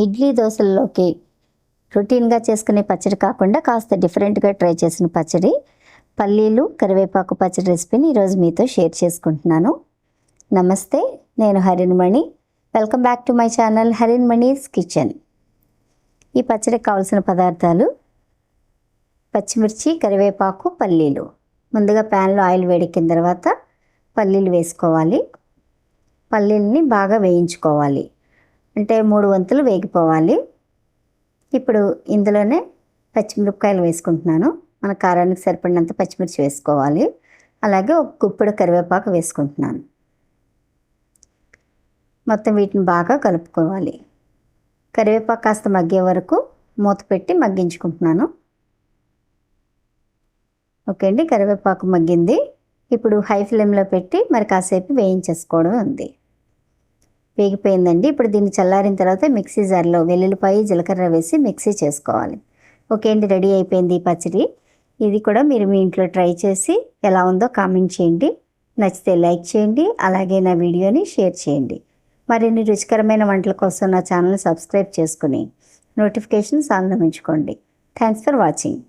ఇడ్లీ దోశల్లోకి రొటీన్గా చేసుకునే పచ్చడి కాకుండా కాస్త డిఫరెంట్గా ట్రై చేసిన పచ్చడి పల్లీలు కరివేపాకు పచ్చడి రెసిపీని ఈరోజు మీతో షేర్ చేసుకుంటున్నాను. నమస్తే నేను Harinamani. Welcome back to my channel Harinamani's kitchen. ఈ పచ్చడికి కావాల్సిన పదార్థాలు పచ్చిమిర్చి కరివేపాకు పల్లీలు. ముందుగా ప్యాన్లో ఆయిల్ వేడెక్కిన తర్వాత పల్లీలు వేసుకోవాలి. పల్లీలని బాగా వేయించుకోవాలి. అంటే మూడు వంతులు వేగిపోవాలి. ఇప్పుడు ఇందులోనే పచ్చిమిరపకాయలు వేసుకుంటున్నాను. మన కారానికి సరిపడినంత పచ్చిమిర్చి వేసుకోవాలి. అలాగే ఒక గుప్పెడు కరివేపాకు వేసుకుంటున్నాను. మొత్తం వీటిని బాగా కలుపుకోవాలి. కరివేపాకు కాస్త మగ్గే వరకు మూత పెట్టి మగ్గించుకుంటున్నాను. ఓకే అండి కరివేపాకు మగ్గింది. ఇప్పుడు హై ఫ్లేమ్లో పెట్టి మరి కాసేపు వేయించేసుకోవడం ఉంది. వేగిపోయిందండి. ఇప్పుడు దీన్ని చల్లారిన తర్వాత మిక్సీ జార్లో వెల్లుల్లిపాయ జీలకర్ర వేసి మిక్సీ చేసుకోవాలి. ఓకే అండి రెడీ అయిపోయింది పచ్చడి. ఇది కూడా మీరు మీ ఇంట్లో ట్రై చేసి ఎలా ఉందో కామెంట్ చేయండి. నచ్చితే లైక్ చేయండి అలాగే నా వీడియోని షేర్ చేయండి. మరిన్ని రుచికరమైన వంటల కోసం నా ఛానల్ సబ్స్క్రైబ్ చేసుకుని నోటిఫికేషన్స్ ఆన్లో థ్యాంక్స్ ఫర్ వాచింగ్.